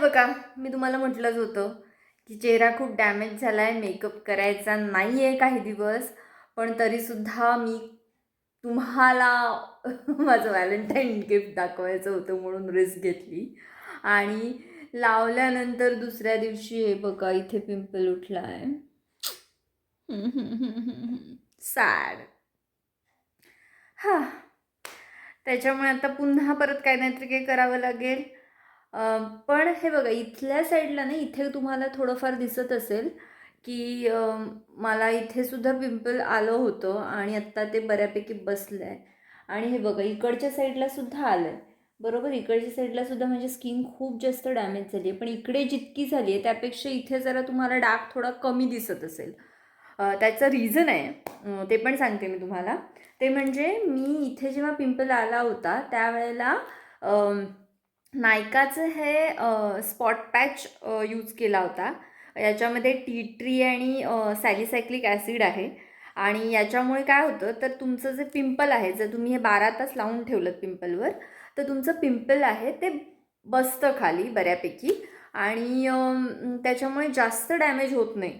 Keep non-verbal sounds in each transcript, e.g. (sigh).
बघा मी तुम्हाला म्हटलंच होतं की चेहरा खूप डॅमेज झाला आहे मेकअप करायचा नाही आहे काही दिवस पण तरीसुद्धा मी तुम्हाला (laughs) माझं व्हॅलेंटाईन गिफ्ट दाखवायचं होतं म्हणून रिस्क घेतली. आणि लावल्यानंतर दुसऱ्या दिवशी हे बघा इथे पिंपल उठला आहे सॅड हां. त्याच्यामुळे आता पुन्हा परत काही नाहीतरी काही करावं लागेल. पण हे बघा इथल्या साईडला ना इथे तुम्हाला थोडंफार दिसत असेल की मला इथे सुद्धा पिंपल आलं होतं आणि आत्ता ते बऱ्यापैकी बसलं आहे आणि हे बघा इकडच्या साईडला सुद्धा आलं आहे बरोबर? इकडच्या साईडला सुद्धा म्हणजे स्किन खूप जास्त डॅमेज झाली आहे पण इकडे जितकी झाली आहे त्यापेक्षा इथे जरा तुम्हाला डार्क थोडा कमी दिसत असेल. त्याचं रिझन आहे. ते पण सांगते मी तुम्हाला. ते म्हणजे मी इथे जेव्हा पिंपल आला होता त्यावेळेला नायकाचं हे स्पॉट पॅच यूज केला होता. याच्यामध्ये टी ट्री आणि सॅलिसायक्लिक ॲसिड आहे. आणि याच्यामुळे काय होतं तर तुमचं जे पिंपल आहे जर तुम्ही हे बारा तास लावून ठेवलं पिंपलवर तर तुमचं पिंपल आहे ते बसतं खाली बऱ्यापैकी. आणि त्याच्यामुळे जास्त डॅमेज होत नाही.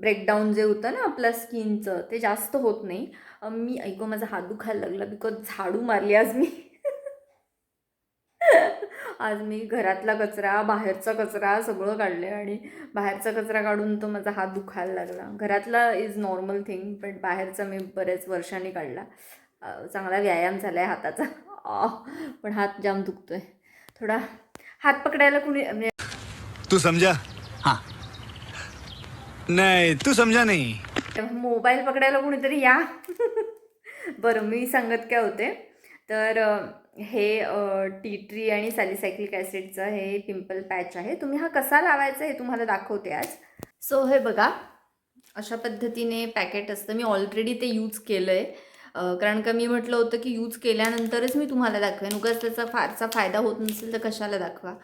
ब्रेकडाऊन जे होतं ना आपलं स्किनचं ते जास्त होत नाही. मी ऐकू माझा हात दुखायला लागला बिकॉज झाडू मारली आज मी. आज मी घरातला कचरा बाहेरचा कचरा सगळं काढले आणि बाहेरचा कचरा काढून तो माझा हात दुखायला लागला. घरातला इज नॉर्मल थिंग पण बाहेरचा मी बऱ्याच वर्षांनी काढला. चांगला व्यायाम झाला आहे हाताचा पण हात जाम दुखतोय. थोडा हात पकडायला कुणी म्हणजे तू समझा हाँ. नहीं तू समझा नहीं. मोबाईल पकडायला कोणीतरी या. बरं मी सांगत काय होते? तर हे टी ट्री आणि सॅलिसायक्लिक ॲसिडचं हे पिंपल पॅच आहे. तुम्ही हा कसा लावायचा हे तुम्हाला दाखवते आज. सो हे बघा अशा पद्धतीने पॅकेट असतं. मी ऑलरेडी ते यूज केलं आहे कारण का मी म्हटलं होतं की यूज केल्यानंतरच मी तुम्हाला दाखवेन. उगाच त्याचा फारसा फायदा होत नसेल तर कशाला दाखवा.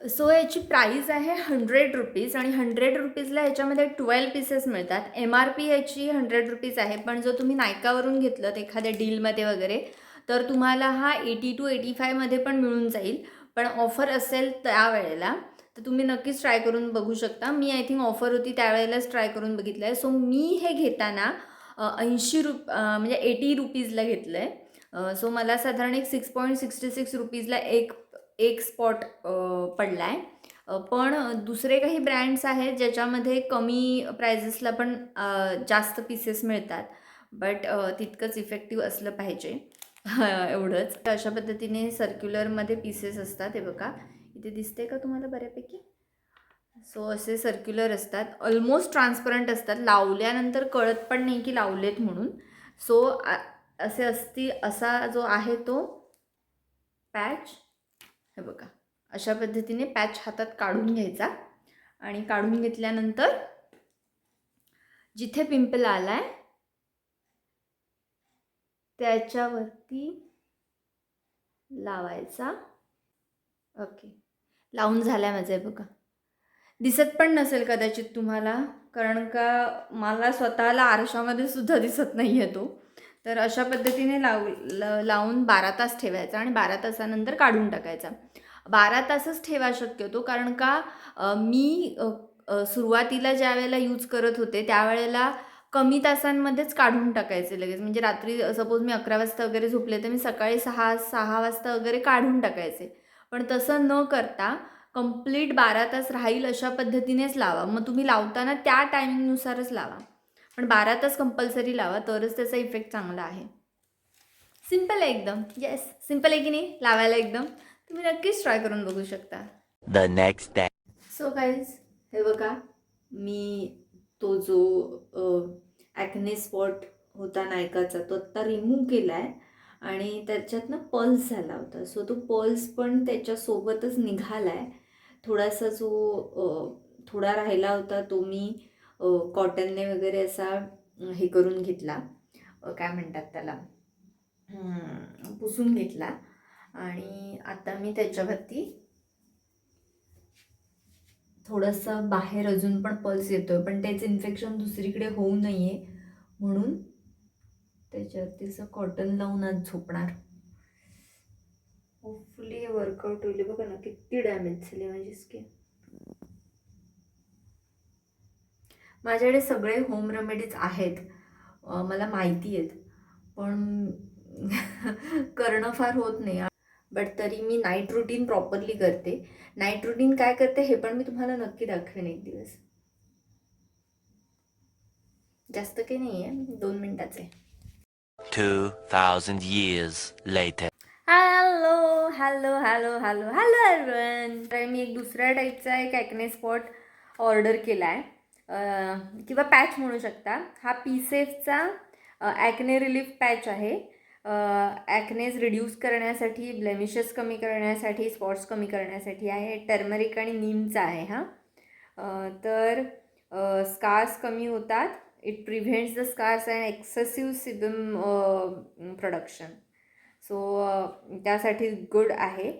सो याची प्राईज आहे हंड्रेड रुपीज आणि हंड्रेड रुपीजला याच्यामध्ये ट्वेल्व पीसेस मिळतात. एम आर पी याची हंड्रेड रुपीज आहे. पण जर तुम्ही नायकावरून घेतलं तर एखाद्या डीलमध्ये वगैरे तर तुम्हाला हा एटी टू एटी फायमध्ये पण मिळून जाईल. पण ऑफर असेल त्यावेळेला तर तुम्ही नक्कीच ट्राय करून बघू शकता. मी आय थिंक ऑफर होती त्यावेळेलाच ट्राय करून बघितलं आहे. सो मी हे घेताना ऐंशी रुप म्हणजे एटी रुपीजला घेतलं आहे सो मला साधारण एक सिक्स पॉईंट सिक्स्टी सिक्स रुपीजला एक एक स्पॉट पडला आहे पण दुसरे काही ब्रँड्स आहेत ज्याच्यामध्ये कमी प्रायजेसला पण जास्त पीसेस मिळतात. बट तितकंच इफेक्टिव्ह असलं पाहिजे. एवढंच. तर अशा पद्धतीने सर्क्युलरमध्ये पीसेस असतात हे बघा. इथे दिसते का तुम्हाला बऱ्यापैकी? सो असे सर्क्युलर असतात. ऑलमोस्ट ट्रान्सपरंट असतात. लावल्यानंतर कळत पण नाही की लावलेत म्हणून. सो असे असती असा जो आहे तो पॅच हे बघा. अशा पद्धतीने पॅच हातात काढून घ्यायचा. आणि काढून घेतल्यानंतर जिथे पिंपल आला आहे त्याच्यावरती लावायचा. ओके लावून झाला माझं आहे बघा. दिसत पण नसेल कदाचित तुम्हाला कारण का मला स्वतःला आरशामध्ये सुद्धा दिसत नाही आहे तो. तर अशा पद्धतीने लाव लावून बारा तास ठेवायचा आणि बारा तासानंतर काढून टाकायचा. बारा तासच ठेवा शक्यतो कारण का मी सुरुवातीला ज्या वेळेला यूज करत होते त्यावेळेला कमी तासांमध्येच काढून टाकायचे लगेच. म्हणजे रात्री सपोज मी अकरा वाजता वगैरे झोपले तर मी सकाळी सहा सहा वाजता वगैरे काढून टाकायचे. पण तसं न करता कंप्लीट बारा तास राहील अशा पद्धतीनेच लावा. मग तुम्ही लावताना त्या टायमिंगनुसारच लावा. पण बारा तास कंपल्सरी लावा तरच त्याचा इफेक्ट चांगला आहे. सिंपल आहे एकदम. येस सिंपल आहे की नाही? लावायला एकदम. तुम्ही नक्कीच ट्राय करून बघू शकता. Next day. सो गाईज हे बघा. मी तो जो ॲक्ने स्पॉट होता नायकाचा तो आत्ता रिमूव्ह केला आहे आणि त्याच्यातनं पल्स झाला होता. सो तो पल्स पण त्याच्यासोबतच निघाला आहे थोडासा जो थोडा राहिला होता तो मी कॉटनने वगैरे असा हे करून घेतला. काय म्हणतात त्याला? पुसून घेतला. आणि आता मी त्याच्यावरती थोडंसं बाहेर अजून पण पल्स येतोय पण त्याचं इन्फेक्शन दुसरीकडे होऊ नये म्हणून त्याच्यावरती असं कॉटन लावून आज झोपणार. होपफुली हे वर्कआउट होईल. बघा ना किती डॅमेज झाली माझी स्किन माझ्याकडे सगळे होम रेमेडीज आहेत. मला माहिती आहेत. पण (laughs) करणं फार होत नाही. बट तरी मी नाईट रुटीन प्रॉपरली करते. नाईट रुटीन काय करते हे पण मी तुम्हाला नक्की दाखवेन एक दिवस. जास्त काही नाही आहे दोन मिनिटाचे. 2,000 years later. Hello hello hello hello hello everyone तर मी एक दुसऱ्या टाईपचा एक ॲक्ने स्पॉट ऑर्डर केला आहे किंवा पॅच म्हणू शकता. हा पीसेफचा ॲक्ने रिलीफ पॅच आहे. ॲक्नेज रिड्यूस करण्यासाठी ब्लेमिशेस कमी करण्यासाठी स्पॉट्स कमी करण्यासाठी आहे. टर्मरिक आणि नीमचा आहे हा. तर स्कार्स कमी होतात. It prevents the scars and excessive sebum production so त्यासाठी गुड आहे.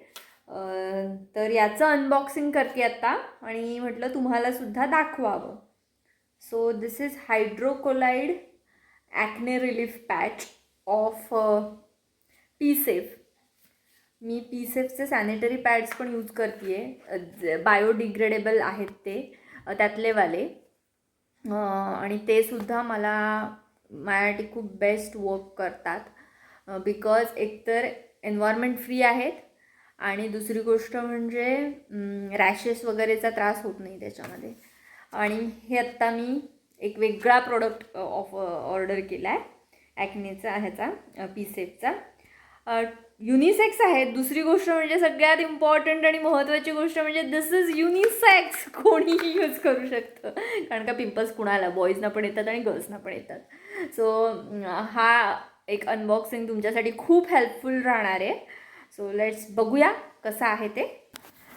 तर याचं अनबॉक्सिंग करते आता आणि म्हटलं तुम्हालासुद्धा दाखवावं. So this is hydrocolloid acne relief patch of Pee Safe मी पीसेफचे सॅनिटरी पॅड्स पण यूज करते आहे बायोडिग्रेडेबल आहेत ते त्यातलेवाले. आणि ते सुद्धा मला माझ्यासाठी खूप बेस्ट वर्क करतात. बिकॉज एकतर एन्व्हायरमेंट फ्री आहेत आणि दुसरी गोष्ट म्हणजे रॅशेस वगैरेचा त्रास होत नाही त्याच्यामध्ये. आणि हे आत्ता मी एक वेगळा प्रोडक्ट ऑफ ऑर्डर केला आहे ॲक्नेचा ह्याचा पीसेफचा. युनिसेक्स आहे. दुसरी गोष्ट म्हणजे सगळ्यात इम्पॉर्टंट आणि महत्त्वाची गोष्ट म्हणजे दिस इज युनिसेक्स कोणीही यूज करू शकतं. कारण का पिंपल्स कुणाला? बॉईजना पण येतात आणि गर्ल्सना पण येतात. सो हा एक अनबॉक्सिंग तुमच्यासाठी खूप हेल्पफुल राहणार आहे. सो लेट्स बघूया कसं आहे ते.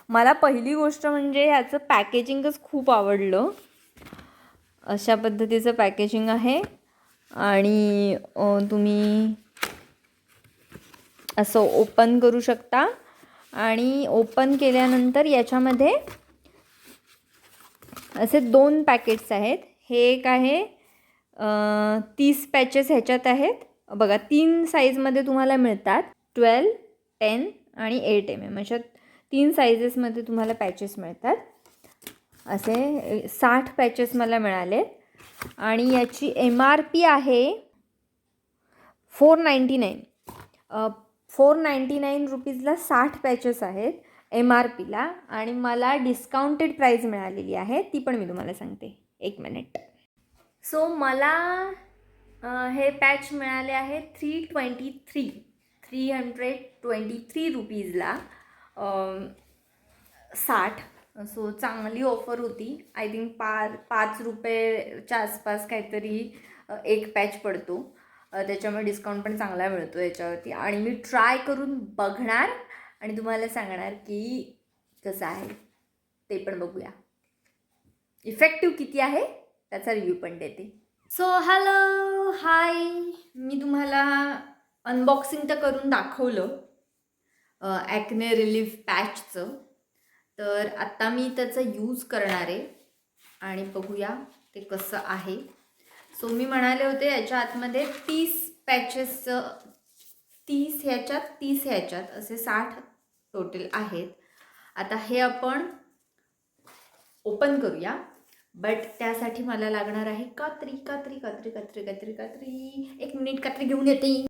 मला पहिली गोष्ट म्हणजे ह्याचं पॅकेजिंगच खूप आवडलं. अशा पद्धतीचं पॅकेजिंग आहे. आणि तुम्ही असं ओपन करू शकता. आणि ओपन केल्यानंतर याच्यामध्ये असे दोन पॅकेट्स आहेत. हे एक आहे तीस पॅचेस ह्याच्यात आहेत. बघा तीन साईजमध्ये तुम्हाला मिळतात. ट्वेल्व टेन आणि एट एम एम अशा तीन साईजेसमध्ये तुम्हाला पॅचेस मिळतात. असे साठ पॅचेस मला मिळाले आणि याची एम आर पी आहे four ninety nine four ninety nine रुपीजला साठ पॅचेस आहेत एम आर पीला आणि मला डिस्काउंटेड प्राईज मिळालेली आहे. ती पण मी तुम्हाला सांगते. एक मिनिट सो मला हे पॅच मिळाले आहे three twenty three three hundred twenty three रुपीजला साठ. सो चांगली ऑफर होती. आय थिंक पा पाच रुपयेच्या आसपास काहीतरी एक पॅच पडतो. त्याच्यामुळे डिस्काउंट पण चांगला मिळतो याच्यावरती. आणि मी ट्राय करून बघणार आणि तुम्हाला सांगणार की कसं आहे. ते पण बघूया. इफेक्टिव्ह किती आहे? त्याचा रिव्ह्यू पण देते. So hello hi. मी तुम्हाला अनबॉक्सिंग तर करून दाखवलं. ॲक्ने रिलीफ पॅचचं. तर आत्ता मी त्याचा यूज करणार आहे. आणि बघूया ते कसं आहे. सो मी म्हणाले होते याच्या आतमध्ये तीस पॅचेसचं तीस ह्याच्यात तीस ह्याच्यात असे साठ टोटल आहेत. आता हे आपण ओपन करूया. बट त्यासाठी मला लागणार आहे कात्री कात्री कात्री कात्री कात्री कात्री. एक मिनिट कात्री घेऊन येते.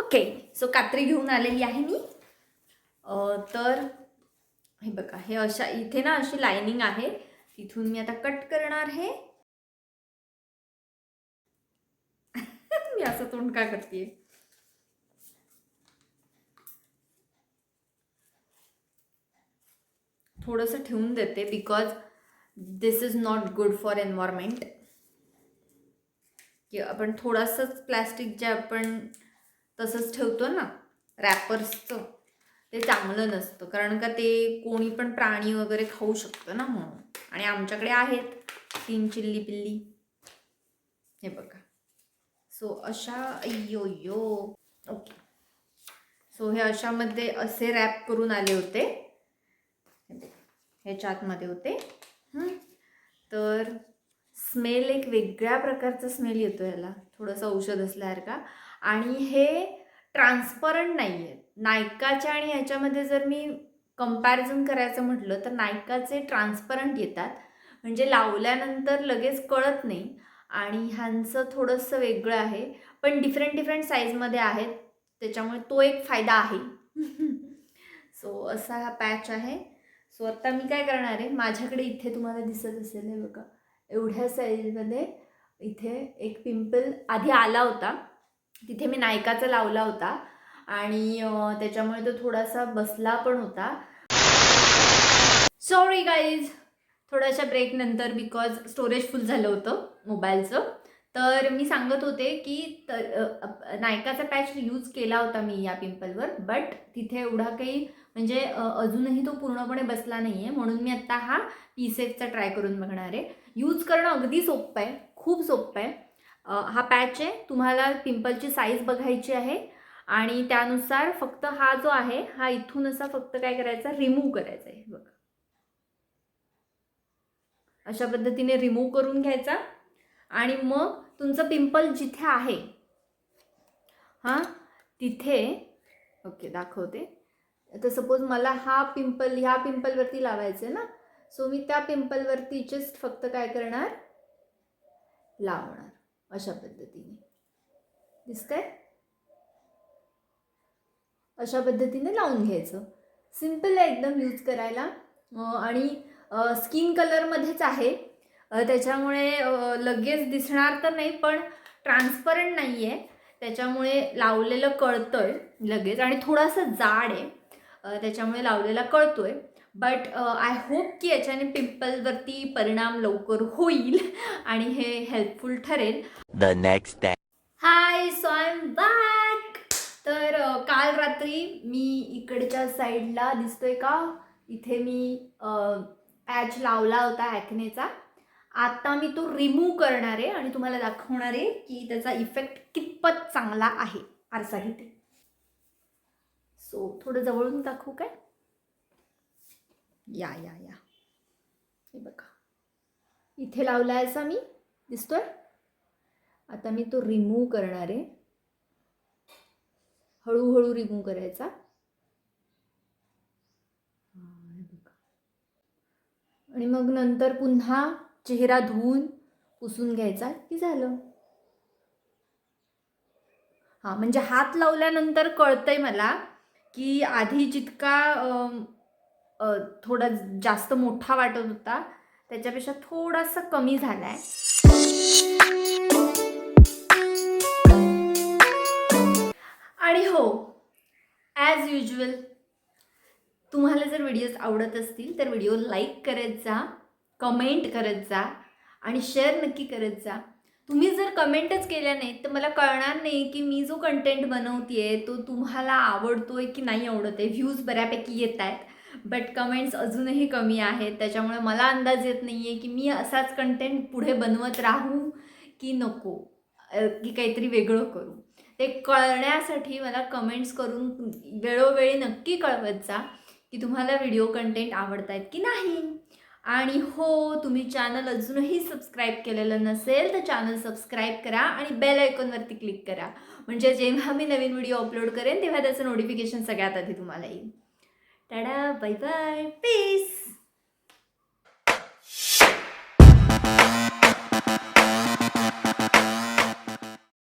ओके सो कात्री घेऊन आलेली आहे मी. तर हे बघा हे अशा इथे ना अशी लाइनिंग आहे. तिथून मी आता कट करणार हे. (laughs) मी असं तोंड का करते थोडंसं ठेवून देते because this is not good for environment की आपण थोडंसंच प्लॅस्टिक जे आपण तसंच ठेवतो ना रॅपर्सचं ते चांगलं नसतं. कारण का ते कोणी पण प्राणी वगैरे खाऊ शकतं ना म्हणून. आणि आमच्याकडे आहेत तीन चिल्ली पिल्ली. हे बघा. सो अशा अय्यो यो ओके सो हे अशामध्ये असे रॅप करून आले होते. ह्याच्या आतमध्ये होते. तर स्मेल एक वेगळ्या प्रकारचा स्मेल येतो याला. थोडंसं औषध असल्यासारखा. आणि हे ट्रान्सपरंट नाही आहेत नायकाच्या आणि ह्याच्यामध्ये जर मी कंपॅरिझन करायचं म्हटलं तर नायकाचे ट्रान्सपरंट येतात. म्हणजे लावल्यानंतर लगेच कळत नाही आणि ह्यांचं थोडंसं वेगळं आहे. पण डिफरंट डिफरंट साईजमध्ये आहेत. त्याच्यामुळे तो एक फायदा आहे. (laughs) सो असा हा पॅच आहे. सो आत्ता मी काय करणार आहे? माझ्याकडे इथे तुम्हाला दिसत असेल हे बघा. एवढ्या साईजमध्ये इथे एक पिंपल आधी आला होता. तिथे मी नायकाचा लावला होता. आणि त्याच्यामुळे तो थोडासा बसला पण होता. सॉरी गाईज थोड्याशा ब्रेकनंतर बिकॉज स्टोरेज फुल झालं होतं मोबाईलचं तर मी सांगत होते की तर नायकाचा पॅच यूज केला होता मी या पिंपलवर बट तिथे एवढा काही म्हणजे अजूनही तो पूर्णपणे बसला नाही आहे म्हणून मी आत्ता हा पीसेफचा ट्राय करून बघणार आहे. यूज करणं अगदी सोपं आहे खूप सोपं आहे. हा पॅच आहे. तुम्हाला पिंपलची साईज बघायची आहे. आणि त्यानुसार फक्त हा जो आहे हा इथून असा फक्त काय करायचा? रिमूव्ह करायचा आहे. बघा. अशा पद्धतीने रिमूव्ह करून घ्यायचा. आणि मग तुमचं पिंपल जिथे आहे हां तिथे ओके दाखवते. तर सपोज मला हा पिंपल ह्या पिंपलवरती लावायचं आहे ना? सो मी त्या पिंपलवरती जस्ट फक्त काय करणार? लावणार. अशा पद्धतीने. दिसतंय? अशा पद्धतीने लावून घ्यायचं. सिंपल आहे एकदम यूज करायला. आणि स्किन कलरमध्येच आहे. त्याच्यामुळे लगेच दिसणार तर नाही पण ट्रान्सपरंट नाही आहे त्याच्यामुळे लावलेलं कळतंय लगेच. आणि थोडंसं जाड आहे. त्याच्यामुळे लावलेला कळतोय. बट आय होप की याच्याने पिंपलवरती परिणाम लवकर होईल आणि हे हेल्पफुल ठरेल. Next day. Hi so I am back तर काल रात्री मी इकडच्या साईडला दिसतोय का? इथे मी पॅच लावला होता ॲक्नेचा. आता मी तो रिमूव्ह करणार आहे आणि तुम्हाला दाखवणार आहे की त्याचा इफेक्ट कितपत चांगला आहे आरसा घेते सो थोडं जवळून दाखवू काय? या या या. हे बघा. इथे लावला आहे असा मी. दिसतोय? आता मी तो रिमूव्ह करणार आहे. हळूहळू रिमूव्ह करायचा. आणि मग नंतर पुन्हा चेहरा धुवून पुसून घ्यायचा की झालं? हां म्हणजे हात लावल्यानंतर कळतंय मला की आधी जितका थोडा जास्त मोठा वाटत होता त्याच्यापेक्षा थोडासा कमी झाला आहे आणि हो ॲज युजल तुम्हाला जर व्हिडिओज आवडत असतील तर व्हिडिओ लाईक करत जा कमेंट करत जा आणि शेअर नक्की करत जा. तुम्ही जर कमेंटच केल्या नाहीत तर मला कळणार नाही की मी जो कंटेंट बनवते तो तुम्हाला आवडतो आहे की नाही आवडत आहे व्ह्यूज बऱ्यापैकी येत आहेत बट कमेंट्स अजूनही कमी आहेत. त्याच्यामुळे मला अंदाज येत नाही आहे की मी असाच कंटेंट पुढे बनवत राहू की नको की काहीतरी वेगळं करू. ते कळण्यासाठी मला कमेंट्स करून वेळोवेळी नक्की कळवत जा की तुम्हाला व्हिडिओ कंटेंट आवडत आहेत की नाही. आणि हो तुम्ही चॅनल अजूनही सबस्क्राईब केलेलं नसेल तर चॅनल सबस्क्राईब करा आणि बेल आयकॉनवरती क्लिक करा. म्हणजे जेव्हा मी नवीन व्हिडिओ अपलोड करेन तेव्हा त्याचं नोटिफिकेशन सगळ्यात आधी तुम्हाला येईल. टाडा बाय बाय पीस